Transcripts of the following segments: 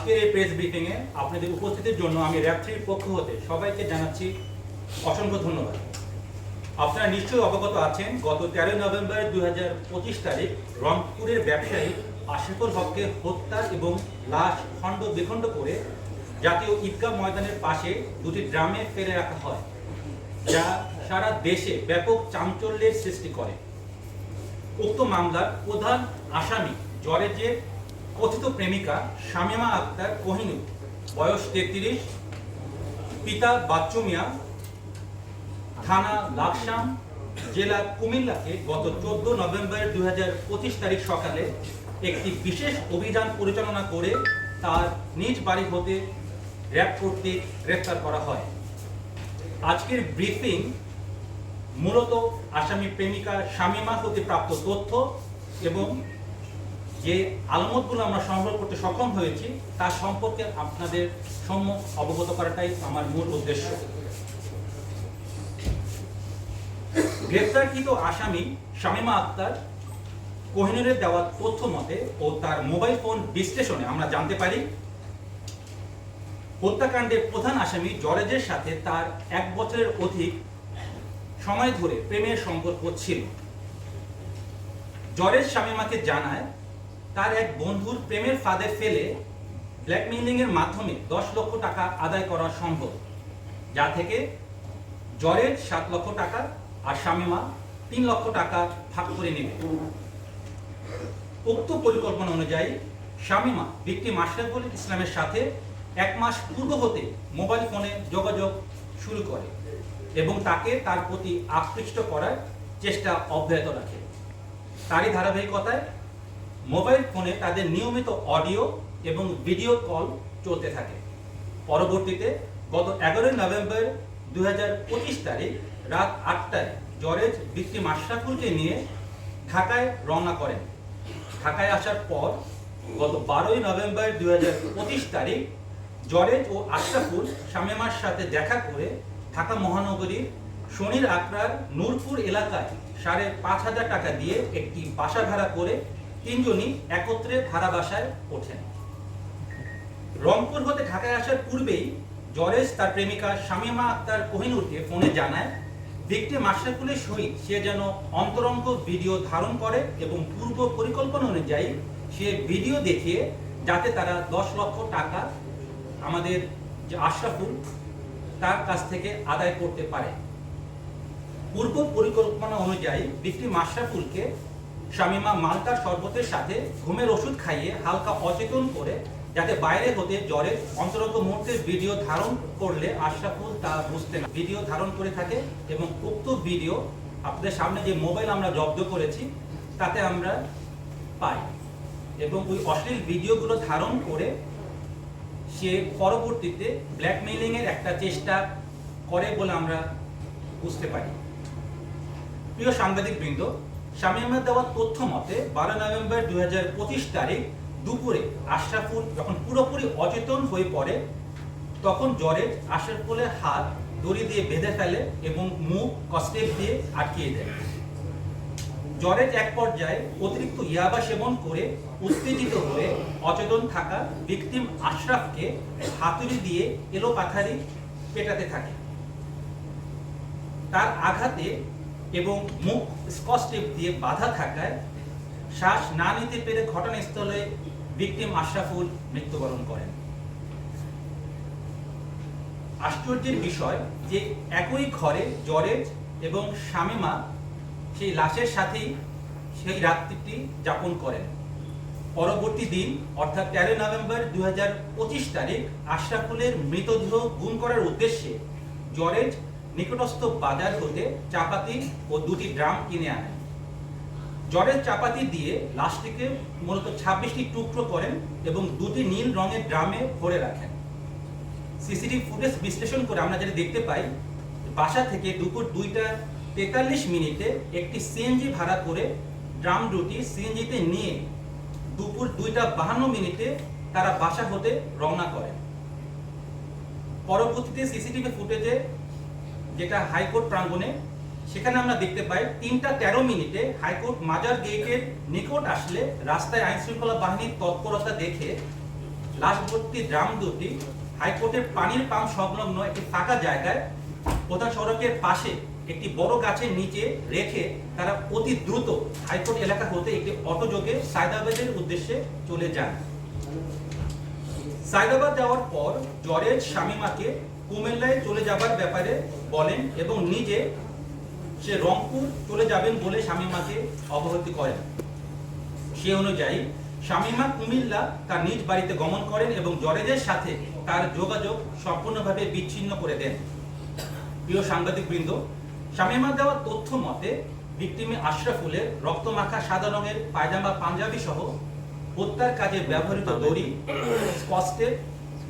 আজকের এই press briefing এ আপনাদের উপস্থিতির জন্য আমি র্যাব থ্রির পক্ষ হতে সবাইকে জানাচ্ছি অসংখ্য ধন্যবাদ। আপনারা নিশ্চয়ই অবগত আছেন, গত তেরোই নভেম্বর দুই তারিখ রংপুরের ব্যবসায়ী আশিকুল হককে হত্যা এবং লাশ খণ্ড বিখণ্ড করে জাতীয় ঈদগাহ ময়দানের পাশে দুটি ড্রামে ফেলে রাখা হয়, যা সারা দেশে ব্যাপক চাঞ্চল্যের সৃষ্টি করে। উক্ত মামলার প্রধান আসামি জরেজের কথিত প্রেমিকা শামিমা আক্তার কোহিনুর, বয়স তেত্রিশ, পিতা বাচ্চু মিয়া থানা লাকসাম, জেলা কুমিল্লাকে গত চোদ্দ নভেম্বর দুই তারিখ সকালে একটি বিশেষ অভিযান পরিচালনা করে তার নিজ বাড়ি হতে র্যাব কর্তৃক গ্রেফতার করা হয়। আজকের ব্রিফিং মূলত আসামি প্রেমিকা শামিমা হতে প্রাপ্ত তথ্য এবং যে আলামতগুলো আমরা সংগ্রহ করতে সক্ষম হয়েছি তার সম্পর্কে আপনাদের সম্মুখ অবগত করাটাই আমার মূল উদ্দেশ্য। গ্রেপ্তারকৃত আসামি শামিমা আক্তার কোহিনুরের দেওয়া তথ্য মতে ও তার মোবাইল ফোন বিশ্লেষণে আমরা জানতে পারি, হত্যাকাণ্ডের প্রধান আসামি জরেজের সাথে তার এক বছরের অধিক সময় ধরে প্রেমের সম্পর্ক ছিল। জরেজ শামিমাকে জানায় তার এক বন্ধুর প্রেমের ফাঁদে ফেলে ব্ল্যাকমেইলিং এর মাধ্যমে দশ লক্ষ টাকা আদায় করা সম্ভব, যা থেকে জরেজ সাত লক্ষ টাকা আর শামিমা তিন লক্ষ টাকা ভাগ করে নেবে। উক্ত পরিকল্পনা অনুযায়ী শামিমা বিক্রি আশরাফুল ইসলামের সাথে এক মাস পূর্ব হতে মোবাইল ফোনে যোগাযোগ শুরু করে এবং তাকে তার প্রতি আকৃষ্ট করার চেষ্টা অব্যাহত রাখে। তারই ধারাবাহিকতায় মোবাইল ফোনে তাদের নিয়মিত অডিও এবং ভিডিও কল চলতে থাকে। পরবর্তীতে গত এগারোই নভেম্বর দুই তারিখ রাত আটটায় জরেজ ভিকটিম আশরাফুলকে নিয়ে ঢাকায় রওনা করেন। ঢাকায় আসার পর গত বারোই নভেম্বর দুই তারিখ জরেজ ও আশরাফুল শামিমার সাথে দেখা করে ঢাকা মহানগরীর শনির আকরার নূরপুর এলাকায় সাড়ে পাঁচ হাজার টাকা দিয়ে একটি বাসা ভাড়া করে তিনজনই একত্রে ভাড়া বাসায় ওঠেন। রংপুর হতে ঢাকায় আসার পূর্বেই জরেজ তার প্রেমিকা শামিমা আক্তার কোহিনুরকে ফোনে জানায় ভিকটিম আশরাফুলের সহিত সে যেন অন্তরঙ্গ ভিডিও ধারণ করে এবং পূর্ব পরিকল্পনা অনুযায়ী সে ভিডিও দেখিয়ে যাতে তারা দশ লক্ষ টাকা আমাদের যে আশরাফুল তার কাছ থেকে আদায় করতে পারে। পূর্ব পরিকল্পনা অনুযায়ী ভিকটিম আশরাফুলকে শামিমা মালটার শরবতের সাথে ঘুমের ওষুধ খাইয়ে হালকা অচেতন করে যাতে বাইরে হতে জ্বরের অন্তরঙ্গ মুহূর্তের ভিডিও ধারণ করলে আশরাফুল তা বুঝতে না ভিডিও ধারণ করে থাকে এবং উক্ত ভিডিও আপনাদের সামনে যে মোবাইল আমরা জব্দ করেছি, তাতে আমরা পাই এবং ওই অশ্লীল ভিডিওগুলো ধারণ করে সে পরবর্তীতে ব্ল্যাকমেইলিং এর একটা চেষ্টা করে বলে আমরা বুঝতে পারি। প্রিয় সাংবাদিক বৃন্দ শামীমের দেওয়া তথ্য মতে বারো নভেম্বর দুই তারিখ দুপুরে আশরাফুল যখন পুরোপুরি অচেতন হয়ে পড়ে, তখন জ্বরে আশরাফুলের হাত দড়ি দিয়ে বেঁধে ফেলে এবং মুখ কষ্টেপ দিয়ে আটকিয়ে দেয়। জ্বরের এক পর্যায়ে অতিরিক্ত ইয়াবা সেবন করে উত্তেজিত হয়ে অচেতন থাকা ভিকটিম আশরাফকে হাতুড়ি দিয়ে এলো পাথারি পেটাতে থাকে। তার আঘাতে এবং মুখ স্কচ দিয়ে বাধা থাকায় শ্বাস না নিতে পেরে ঘটনাস্থলে ভিকটিম আশরাফুল মৃত্যুবরণ করেন। আশ্চর্যের বিষয় যে একই ঘরে জরেজ এবং শামিমা সেই লাশের সাথেই সেই রাত্রিটি যাপন করেন। পরবর্তী দিন, অর্থাৎ তেরোই নভেম্বর দুই হাজার পঁচিশ তারিখ, আশরাফুলের মৃতদেহ গুম করার উদ্দেশ্যে জরেজ নিকটস্থ বাজার হতে চাপাতি ও দুটি ড্রাম কিনে আনেন জ্বরের চাপাতি দিয়ে লাশটিকে মূলত ছাব্বিশটি টুকরো করেন এবং দুটি নীল রঙের ড্রামে ভরে রাখেন। সিসিটিভি ফুটেজ বিশ্লেষণ করে আমরা যেটা দেখতে পাই, বাসা থেকে দুপুর দুইটা তেতাল্লিশ মিনিটে একটি সিএনজি ভাড়া করে ড্রাম দুটি সিএনজিতে নিয়ে দুপুর দুইটা বাহান্ন মিনিটে তারা বাসা হতে রওনা করেন। পরবর্তীতে সিসিটিভি ফুটেজে যেটা হাইকোর্ট প্রাঙ্গণে, সেখানে আমরা দেখতে পাই তিনটা তেরো মিনিটে হাইকোর্ট মাজার গেটের নিকট আসলে রাস্তায় আইন শৃঙ্খলা বাহিনীর তৎপরতা দেখে লাশ ভর্তি ড্রাম দুটি হাইকোর্টের পানির পাম্প সংলগ্ন একটি ফাঁকা জায়গায় প্রধান সড়কের পাশে একটি বড় গাছের নিচে রেখে তারা অতি দ্রুত হাইকোর্ট এলাকা হতে একটি অটোযোগে সায়দাবাদের উদ্দেশ্যে চলে যান। সায়দাবাদ যাওয়ার পর জরের শামিমাকে কুমিল্লায় চলে যাবার ব্যাপারে বলেন এবং নিজে সে রংপুর চলে যাবেন বলে শামিমাকে অবহিত করেন। সে অনুযায়ী শামিমা কুমিল্লা তার নিজ বাড়িতে গমন করেন এবং জরেজের সাথে তার যোগাযোগ সম্পূর্ণভাবে বিচ্ছিন্ন করে দেন। প্রিয় সাংবাদিক বৃন্দ শামিমা দেওয়া তথ্য মতে, ভিকটিমে আশরাফুলের রক্তমাখা সাদা রঙের পায়জামা পাঞ্জাবি সহ হত্যার কাজে ব্যবহৃত দড়ি স্কস্টের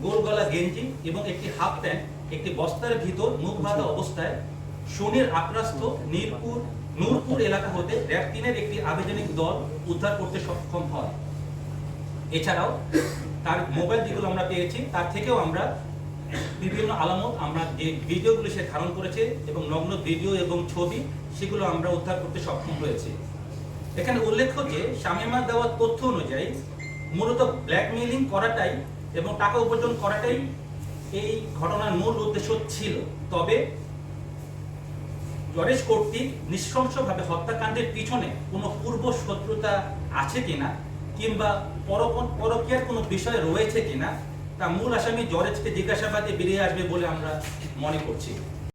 গোল গলা গেঞ্জি এবং একটি হাফ প্যান্ট, একটি বস্তার ভিতর মুখ বাঁধা অবস্থায় শনির আক্রাস্ত নীরপুর নূরপুর এলাকা হতে র্যাব তিনের একটি আবেদনিক দল উদ্ধার করতে সক্ষম হয়। এছাড়াও তার মোবাইল যেগুলো আমরা পেয়েছি, তার থেকেও আমরা বিভিন্ন আলামত, আমরা যে ভিডিওগুলো সে ধারণ করেছে এবং নগ্ন ভিডিও এবং ছবি, সেগুলো আমরা উদ্ধার করতে সক্ষম হয়েছে। এখানে উল্লেখ্য যে, শামিমার দেওয়া তথ্য অনুযায়ী, মূলত ব্ল্যাকমেইলিং করাটাই এবং টাকা উপার্জন করাটাই এই ঘটনার মূল উদ্দেশ্য ছিল। তবে জরেশ কর্তৃক নৃশংসভাবে হত্যাকাণ্ডের পিছনে কোনো পূর্ব শত্রুতা আছে কিনা, কিংবা পরকীয়ার কোনো বিষয় রয়েছে কিনা, তা মূল আসামি জরেজকে জিজ্ঞাসাবাদে বেরিয়ে আসবে বলে আমরা মনে করছি।